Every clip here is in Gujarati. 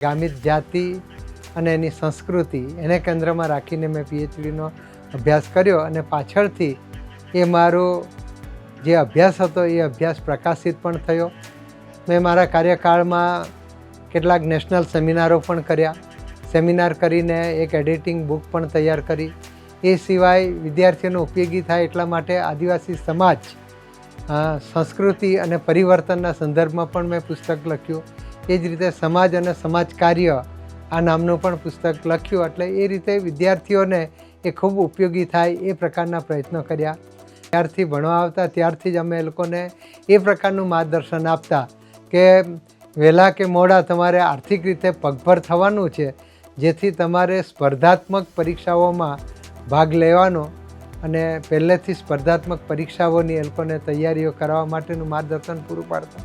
ગામિત જાતિ અને એની સંસ્કૃતિ એને કેન્દ્રમાં રાખીને મેં પીએચડીનો અભ્યાસ કર્યો અને પાછળથી એ મારો જે અભ્યાસ હતો એ અભ્યાસ પ્રકાશિત પણ થયો. મેં મારા કાર્યકાળમાં કેટલાક નેશનલ સેમિનારો પણ કર્યા. સેમિનાર કરીને એક એડિટિંગ બુક પણ તૈયાર કરી. એ સિવાય વિદ્યાર્થીઓનો ઉપયોગી થાય એટલા માટે આદિવાસી સમાજ સંસ્કૃતિ અને પરિવર્તનના સંદર્ભમાં પણ મેં પુસ્તક લખ્યું. એ જ રીતે સમાજ અને સમાજ કાર્ય આ નામનું પણ પુસ્તક લખ્યું. એટલે એ રીતે વિદ્યાર્થીઓને એ ખૂબ ઉપયોગી થાય એ પ્રકારના પ્રયત્નો કર્યા. ત્યારથી ભણવા આવતા, ત્યારથી જ અમે એ લોકોને એ પ્રકારનું માર્ગદર્શન આપતા કે વહેલા કે મોડા તમારે આર્થિક રીતે પગભર થવાનું છે, જેથી તમારે સ્પર્ધાત્મક પરીક્ષાઓમાં ભાગ લેવાનો અને પહેલેથી સ્પર્ધાત્મક પરીક્ષાઓની એ લોકોને તૈયારીઓ કરવા માટેનું માર્ગદર્શન પૂરું પાડતા.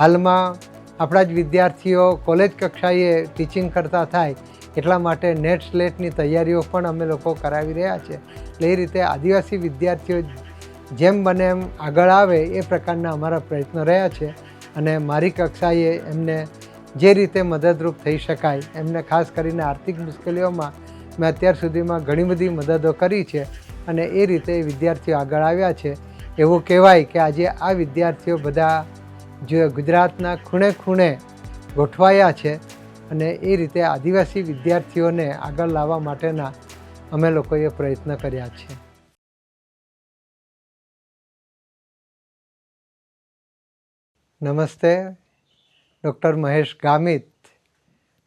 હાલમાં આપણા જ વિદ્યાર્થીઓ કોલેજ કક્ષાએ ટીચિંગ કરતા થાય, એટલા માટે નેટ સ્લેટની તૈયારીઓ પણ અમે લોકો કરાવી રહ્યા છે. એટલે એ રીતે આદિવાસી વિદ્યાર્થીઓ જેમ બને એમ આગળ આવે એ પ્રકારના અમારા પ્રયત્નો રહ્યા છે અને મારી કક્ષાએ એમને જે રીતે મદદરૂપ થઈ શકાય, એમને ખાસ કરીને આર્થિક મુશ્કેલીઓમાં મેં અત્યાર સુધીમાં ઘણી બધી મદદો કરી છે અને એ રીતે વિદ્યાર્થીઓ આગળ આવ્યા છે. એવું કહેવાય કે આજે આ વિદ્યાર્થીઓ બધા જો ગુજરાતના ખૂણે ખૂણે ગોઠવાયા છે અને એ રીતે આદિવાસી વિદ્યાર્થીઓને આગળ લાવવા માટેના અમે લોકોએ પ્રયત્ન કર્યા છે. નમસ્તે, ડૉક્ટર મહેશ ગામિત.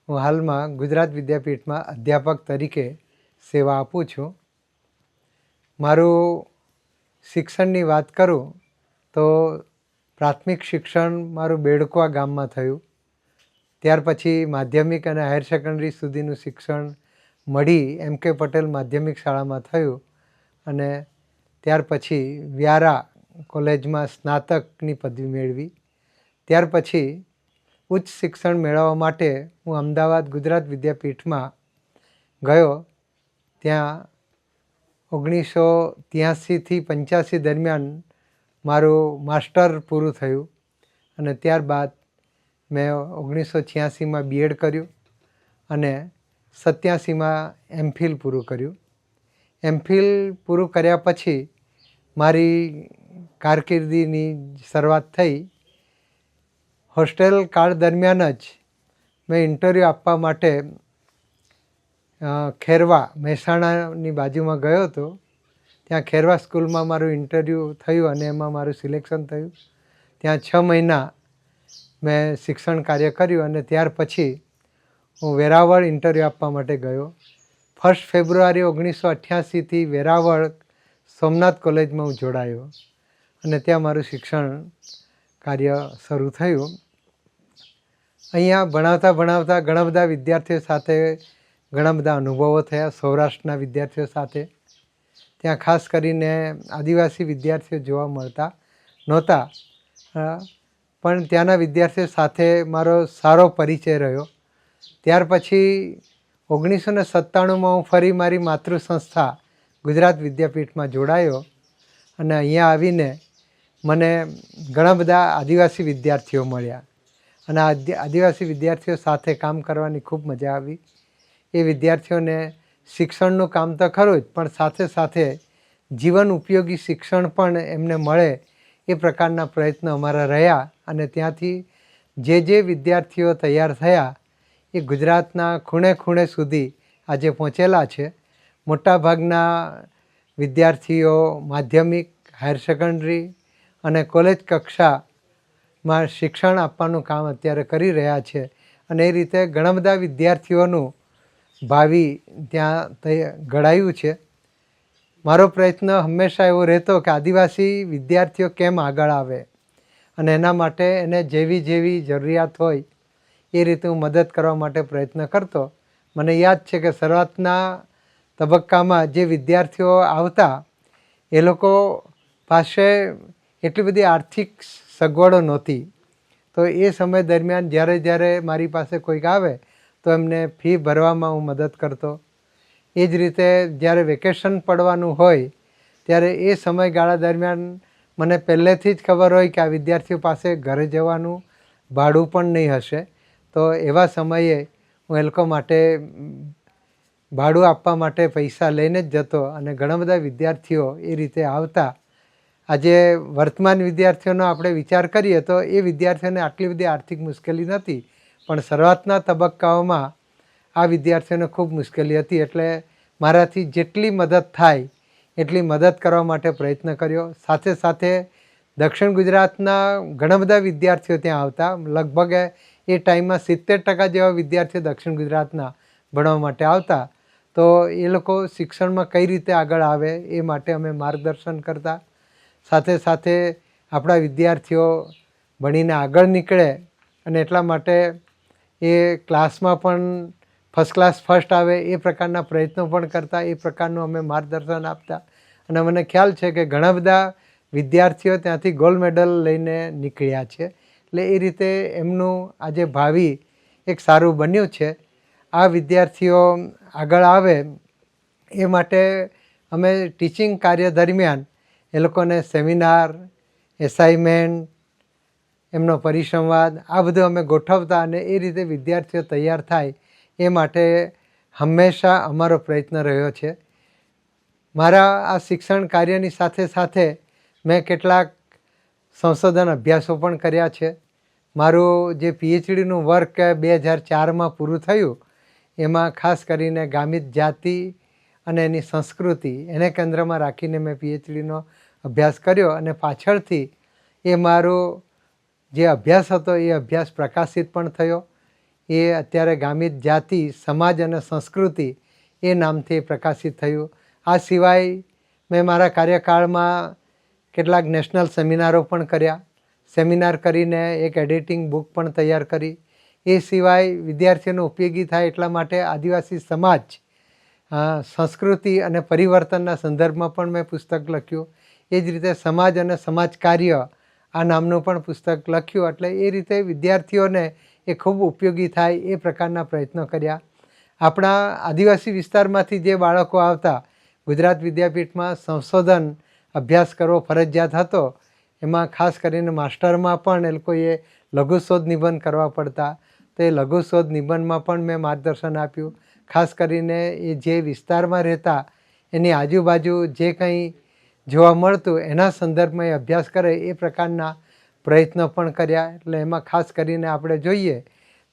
હું હાલમાં ગુજરાત વિદ્યાપીઠમાં અધ્યાપક તરીકે સેવા આપું છું. મારું શિક્ષણની વાત કરું તો પ્રાથમિક શિક્ષણ મારું બેડકવા ગામમાં થયું. ત્યાર પછી માધ્યમિક અને હાયર સેકન્ડરી સુધીનું શિક્ષણ મળી એમ કે પટેલ માધ્યમિક શાળામાં થયું અને ત્યાર પછી વ્યારા કોલેજમાં સ્નાતકની પદવી મેળવી. ત્યાર પછી ઉચ્ચ શિક્ષણ મેળવવા માટે હું અમદાવાદ ગુજરાત વિદ્યાપીઠમાં ગયો. ત્યાં ઓગણીસો ત્યાંસીથી પંચ્યાસી દરમિયાન મારું માસ્ટર પૂરું થયું અને ત્યારબાદ મેં ઓગણીસો છ્યાસીમાં બીએડ કર્યું અને સત્યાસીમાં એમફિલ પૂરું કર્યું. એમફિલ પૂરું કર્યા પછી મારી કારકિર્દીની શરૂઆત થઈ. હોસ્ટેલ કાળ દરમિયાન જ મેં ઇન્ટરવ્યૂ આપવા માટે ખેરવા મહેસાણાની બાજુમાં ગયો હતો. ત્યાં ખેરવા સ્કૂલમાં મારું ઇન્ટરવ્યૂ થયું અને એમાં મારું સિલેક્શન થયું. ત્યાં છ મહિના મેં શિક્ષણ કાર્ય કર્યું અને ત્યાર પછી હું વેરાવળ ઇન્ટરવ્યૂ આપવા માટે ગયો. ફર્સ્ટ ફેબ્રુઆરી ઓગણીસો અઠ્યાસીથી વેરાવળ સોમનાથ કોલેજમાં હું જોડાયો અને ત્યાં મારું શિક્ષણ કાર્ય શરૂ થયું. અહીંયા ભણાવતા ભણાવતા ઘણા બધા વિદ્યાર્થીઓ સાથે ઘણા બધા અનુભવો થયા, સૌરાષ્ટ્રના વિદ્યાર્થીઓ સાથે. ત્યાં ખાસ કરીને આદિવાસી વિદ્યાર્થીઓ જોવા મળતા નહોતા. પણ ત્યાંના વિદ્યાર્થીઓ સાથે મારો સારો પરિચય રહ્યો. ત્યાર પછી ઓગણીસો ને સત્તાણુંમાં હું ફરી મારી માતૃ સંસ્થા ગુજરાત વિદ્યાપીઠમાં જોડાયો અને અહીંયા આવીને મને ઘણા બધા આદિવાસી વિદ્યાર્થીઓ મળ્યા. અને આદિવાસી વિદ્યાર્થીઓ સાથે કામ કરવાની ખૂબ મજા આવી. એ વિદ્યાર્થીઓને શિક્ષણનું કામ તો ખરું જ, પણ સાથે સાથે જીવન ઉપયોગી શિક્ષણ પણ એમને મળે એ પ્રકારના પ્રયત્નો અમારા રહ્યા અને ત્યાંથી જે જે વિદ્યાર્થીઓ તૈયાર થયા એ ગુજરાતના ખૂણે ખૂણે સુધી આજે પહોંચેલા છે. મોટાભાગના વિદ્યાર્થીઓ માધ્યમિક, હાયર સેકન્ડરી અને કોલેજ કક્ષામાં શિક્ષણ આપવાનું કામ અત્યારે કરી રહ્યા છે અને એ રીતે ઘણા બધા વિદ્યાર્થીઓનું ભાવિ ત્યાં ઘડાયું છે. મારો પ્રયત્ન હંમેશા એવો રહેતો કે આદિવાસી વિદ્યાર્થીઓ કેમ આગળ આવે અને એના માટે એને જેવી જેવી જરૂરિયાત હોય એ રીતે હું મદદ કરવા માટે પ્રયત્ન કરતો. મને યાદ છે કે શરૂઆતના તબક્કામાં જે વિદ્યાર્થીઓ આવતા, એ લોકો પાસે એટલી બધી આર્થિક સગવડો નહોતી. તો એ સમય દરમિયાન જ્યારે જ્યારે મારી પાસે કોઈક આવે તો એમને ફી ભરવામાં હું મદદ કરતો. એ જ રીતે જ્યારે વેકેશન પડવાનું હોય, ત્યારે એ સમયગાળા દરમિયાન મને પહેલેથી જ ખબર હોય કે આ વિદ્યાર્થીઓ પાસે ઘરે જવાનું ભાડું પણ નહીં હશે. તો એવા સમયે હું એ લોકો માટે ભાડું આપવા માટે પૈસા લઈને જ જતો અને ઘણા બધા વિદ્યાર્થીઓ એ રીતે આવતા. આજે વર્તમાન વિદ્યાર્થીઓનો આપણે વિચાર કરીએ તો એ વિદ્યાર્થીઓને આટલી બધી આર્થિક મુશ્કેલી નથી પણ શરૂઆતના તબક્કાઓમાં આ વિદ્યાર્થીઓને ખૂબ મુશ્કેલી હતી એટલે મારાથી જેટલી મદદ થાય એટલી મદદ કરવા માટે પ્રયત્ન કર્યો. સાથે સાથે દક્ષિણ ગુજરાતના ઘણા બધા વિદ્યાર્થીઓ ત્યાં આવતા. લગભગ એ ટાઈમમાં સિત્તેર ટકા જેવા વિદ્યાર્થીઓ દક્ષિણ ગુજરાતના ભણવા માટે આવતા. તો એ લોકો શિક્ષણમાં કઈ રીતે આગળ આવે એ માટે અમે માર્ગદર્શન કરતા. સાથે સાથે આપણા વિદ્યાર્થીઓ ભણીને આગળ નીકળે અને એટલા માટે એ ક્લાસમાં પણ ફર્સ્ટ ક્લાસ ફર્સ્ટ આવે એ પ્રકારના પ્રયત્નો પણ કરતા, એ પ્રકારનું અમે માર્ગદર્શન આપતા. અને મને ખ્યાલ છે કે ઘણા બધા વિદ્યાર્થીઓ ત્યાંથી ગોલ્ડ મેડલ લઈને નીકળ્યા છે. એટલે એ રીતે એમનું આજે ભાવિ એક સારું બન્યું છે. આ વિદ્યાર્થીઓ આગળ આવે એ માટે અમે ટીચિંગ કાર્ય દરમિયાન એ લોકોને સેમિનાર એસાઇનમેન્ટ એમનો પરિસંવાદ, આ બધું અમે ગોઠવતા અને એ રીતે વિદ્યાર્થીઓ તૈયાર થાય એ માટે હંમેશા અમારો પ્રયત્ન રહ્યો છે. મારા આ શિક્ષણ કાર્યની સાથે સાથે મેં કેટલાક સંશોધન અભ્યાસો પણ કર્યા છે. મારું જે પીએચડીનું વર્ક બે હજાર ચારમાં પૂરું થયું, એમાં ખાસ કરીને ગામિત જાતિ અને એની સંસ્કૃતિ, એને કેન્દ્રમાં રાખીને મેં પીએચડીનો અભ્યાસ કર્યો અને પાછળથી એ મારો જે અભ્યાસ હતો એ અભ્યાસ પ્રકાશિત પણ થયો. એ અત્યારે ગામિત જાતિ, સમાજ અને સંસ્કૃતિ એ નામથી પ્રકાશિત થયું. આ સિવાય મેં મારા કાર્યકાળમાં કેટલાક નેશનલ સેમિનારો પણ કર્યા. સેમિનાર કરીને એક એડિટિંગ બુક પણ તૈયાર કરી. એ સિવાય વિદ્યાર્થીઓનો ઉપયોગી થાય એટલા માટે આદિવાસી સમાજ સંસ્કૃતિ અને પરિવર્તનના સંદર્ભમાં પણ મેં પુસ્તક લખ્યું. એ જ રીતે સમાજ અને સમાજ કાર્ય આ નામનું પણ પુસ્તક લખ્યું એટલે એ રીતે વિદ્યાર્થીઓને એ ખૂબ ઉપયોગી થાય એ પ્રકારના પ્રયત્નો કર્યા. આપણા આદિવાસી વિસ્તારમાંથી જે બાળકો આવતા, ગુજરાત વિદ્યાપીઠમાં સંશોધન અભ્યાસ કરવો ફરજિયાત હતો. એમાં ખાસ કરીને માસ્ટરમાં પણ એ લોકોએ લઘુ શોધ નિબંધ કરવા પડતા. તો એ લઘુ શોધ નિબંધમાં પણ મેં માર્ગદર્શન આપ્યું. ખાસ કરીને એ જે વિસ્તારમાં રહેતા, એની આજુબાજુ જે કંઈ જોવા મળતું, એના સંદર્ભમાં એ અભ્યાસ કરે, એ પ્રકારના પ્રયત્નો પણ કર્યા. એટલે એમાં ખાસ કરીને આપણે જોઈએ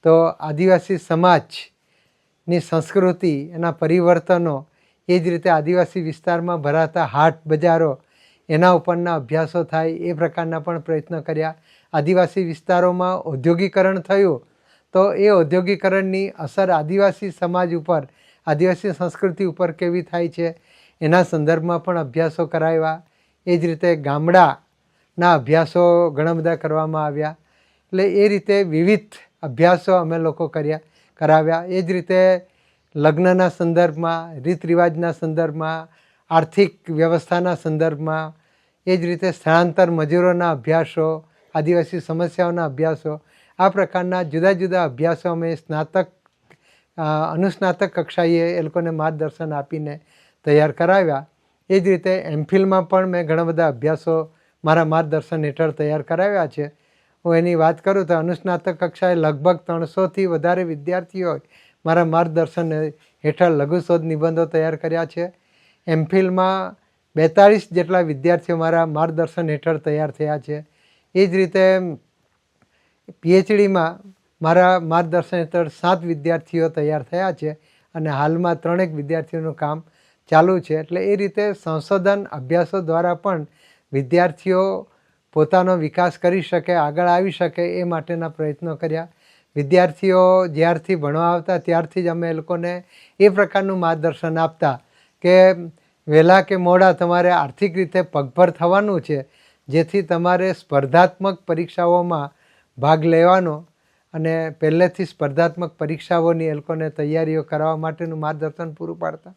તો આદિવાસી સમાજની સંસ્કૃતિ, એના પરિવર્તનો, એ જ રીતે આદિવાસી વિસ્તારમાં ભરાતા હાટ બજારો, એના ઉપરના અભ્યાસો થાય, એ પ્રકારના પણ પ્રયત્નો કર્યા. આદિવાસી વિસ્તારોમાં ઔદ્યોગિકરણ થયું, તો એ ઔદ્યોગિકરણની અસર આદિવાસી સમાજ ઉપર, આદિવાસી સંસ્કૃતિ ઉપર કેવી થાય છે? એના સંદર્ભમાં પણ અભ્યાસો કરાવ્યા. એ જ રીતે ગામડાના અભ્યાસો ઘણા બધા કરવામાં આવ્યા. એટલે એ રીતે વિવિધ અભ્યાસો અમે લોકો કર્યા, કરાવ્યા. એ જ રીતે લગ્નના સંદર્ભમાં રીત રિવાજના સંદર્ભમાં, આર્થિક વ્યવસ્થાના સંદર્ભમાં, એ જ રીતે સ્થળાંતર મજૂરોના અભ્યાસો, આદિવાસી સમસ્યાઓના અભ્યાસો, આ પ્રકારના જુદા જુદા અભ્યાસો અમે સ્નાતક અનુસ્નાતક કક્ષાએ એ લોકોને માર્ગદર્શન આપીને તૈયાર કરાવ્યા. એ જ રીતે એમફિલમાં પણ મેં ઘણા બધા અભ્યાસો મારા માર્ગદર્શન હેઠળ તૈયાર કરાવ્યા છે. હું એની વાત કરું તો અનુસ્નાતક કક્ષાએ લગભગ ત્રણસોથી વધારે વિદ્યાર્થીઓ મારા માર્ગદર્શન હેઠળ લઘુશોધ નિબંધો તૈયાર કર્યા છે. એમફિલમાં બેતાળીસ જેટલા વિદ્યાર્થીઓ મારા માર્ગદર્શન હેઠળ તૈયાર થયા છે. એ જ રીતે પીએચડીમાં મારા માર્ગદર્શન હેઠળ સાત વિદ્યાર્થીઓ તૈયાર થયા છે અને હાલમાં ત્રણેક વિદ્યાર્થીઓનું કામ ચાલુ છે. એટલે એ રીતે સંશોધન અભ્યાસો દ્વારા પણ વિદ્યાર્થીઓ પોતાનો વિકાસ કરી શકે, આગળ આવી શકે એ માટેના પ્રયત્નો કર્યા. વિદ્યાર્થીઓ જ્યારથી ભણવા આવતા ત્યારથી જ અમે એ લોકોને એ પ્રકારનું માર્ગદર્શન આપતા કે વહેલા કે મોડા તમારે આર્થિક રીતે પગભર થવાનું છે, જેથી તમારે સ્પર્ધાત્મક પરીક્ષાઓમાં ભાગ લેવાનો અને પહેલેથી સ્પર્ધાત્મક પરીક્ષાઓની એ લોકોને તૈયારીઓ કરવા માટેનું માર્ગદર્શન પૂરું પાડતા.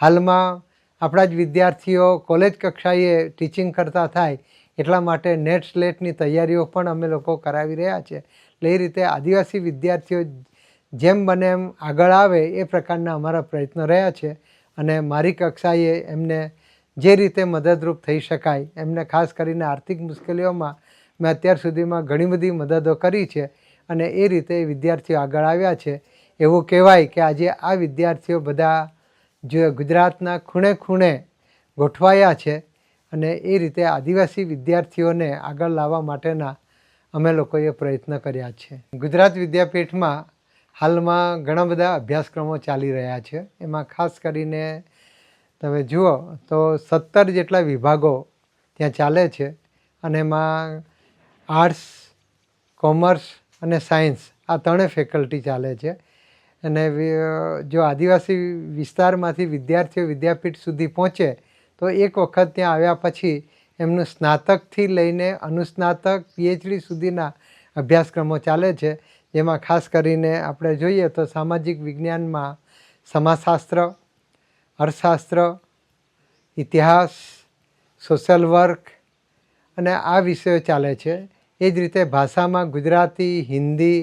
હાલમાં આપણા જ વિદ્યાર્થીઓ કોલેજ કક્ષાએ ટીચિંગ કરતા થાય એટલા માટે નેટ સ્લેટની તૈયારીઓ પણ અમે લોકો કરાવી રહ્યા છે. એટલે એ રીતે આદિવાસી વિદ્યાર્થીઓ જેમ બને એમ આગળ આવે એ પ્રકારના અમારા પ્રયત્નો રહ્યા છે અને મારી કક્ષાએ એમને જે રીતે મદદરૂપ થઈ શકાય એમને ખાસ કરીને આર્થિક મુશ્કેલીઓમાં મેં અત્યાર સુધીમાં ઘણી બધી મદદો કરી છે અને એ રીતે વિદ્યાર્થીઓ આગળ આવ્યા છે. એવું કહેવાય કે આજે આ વિદ્યાર્થીઓ બધા જો ગુજરાતના ખૂણે ખૂણે ગોઠવાયા છે અને એ રીતે આદિવાસી વિદ્યાર્થીઓને આગળ લાવવા માટેના અમે લોકોએ પ્રયત્ન કર્યા છે. ગુજરાત વિદ્યાપીઠમાં હાલમાં ઘણા બધા અભ્યાસક્રમો ચાલી રહ્યા છે. એમાં ખાસ કરીને તમે જુઓ તો સત્તર જેટલા વિભાગો ત્યાં ચાલે છે અને એમાં આર્ટ્સ, કોમર્સ અને સાયન્સ આ ત્રણેય ફેકલ્ટી ચાલે છે. અને જો આદિવાસી વિસ્તારમાંથી વિદ્યાર્થીઓ વિદ્યાપીઠ સુધી પહોંચે, તો એક વખત ત્યાં આવ્યા પછી એમનું સ્નાતકથી લઈને અનુસ્નાતક પીએચડી સુધીના અભ્યાસક્રમો ચાલે છે. જેમાં ખાસ કરીને આપણે જોઈએ તો સામાજિક વિજ્ઞાનમાં સમાજશાસ્ત્ર, અર્થશાસ્ત્ર, ઇતિહાસ, સોશિયલ વર્ક અને આ વિષયો ચાલે છે. એ જ રીતે ભાષામાં ગુજરાતી, હિન્દી,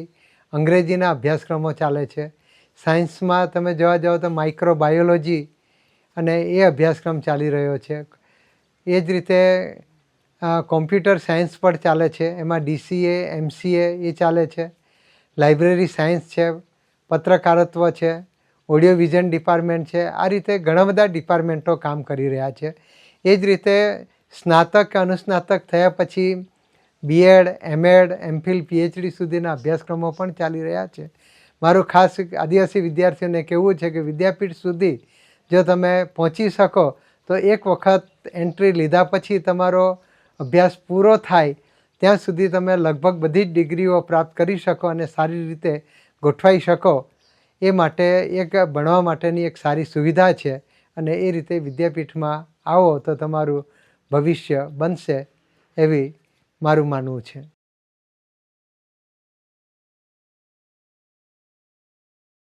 અંગ્રેજીના અભ્યાસક્રમો ચાલે છે. સાયન્સમાં તમે જોવા જાઓ તો માઇક્રોબાયોલોજી અને એ અભ્યાસક્રમ ચાલી રહ્યો છે. એ જ રીતે કોમ્પ્યુટર સાયન્સ પણ ચાલે છે. એમાં ડીસીએ એમસીએ એ ચાલે છે. લાઇબ્રેરી સાયન્સ છે, પત્રકારત્વ છે ઓડિયો વિઝન ડિપાર્ટમેન્ટ છે. આ રીતે ઘણા બધા ડિપાર્ટમેન્ટો કામ કરી રહ્યા છે. એ જ રીતે સ્નાતક કે અનુસ્નાતક થયા પછી બીએડ એમએડ એમફિલ પીએચડી સુધીના અભ્યાસક્રમો પણ ચાલી રહ્યા છે. મારું ખાસ આદિવાસી વિદ્યાર્થીઓને કહેવું છે કે વિદ્યાપીઠ સુધી જો તમે પહોંચી શકો, તો એક વખત એન્ટ્રી લીધા પછી તમારો અભ્યાસ પૂરો થાય, ત્યાં સુધી તમે લગભગ બધી જ ડિગ્રીઓ પ્રાપ્ત કરી શકો અને સારી રીતે ગોઠવાઈ શકો. એ માટે એક ભણવા માટેની એક સારી સુવિધા છે અને એ રીતે વિદ્યાપીઠમાં આવો તો તમારું ભવિષ્ય બનશે એવી મારું માનવું છે.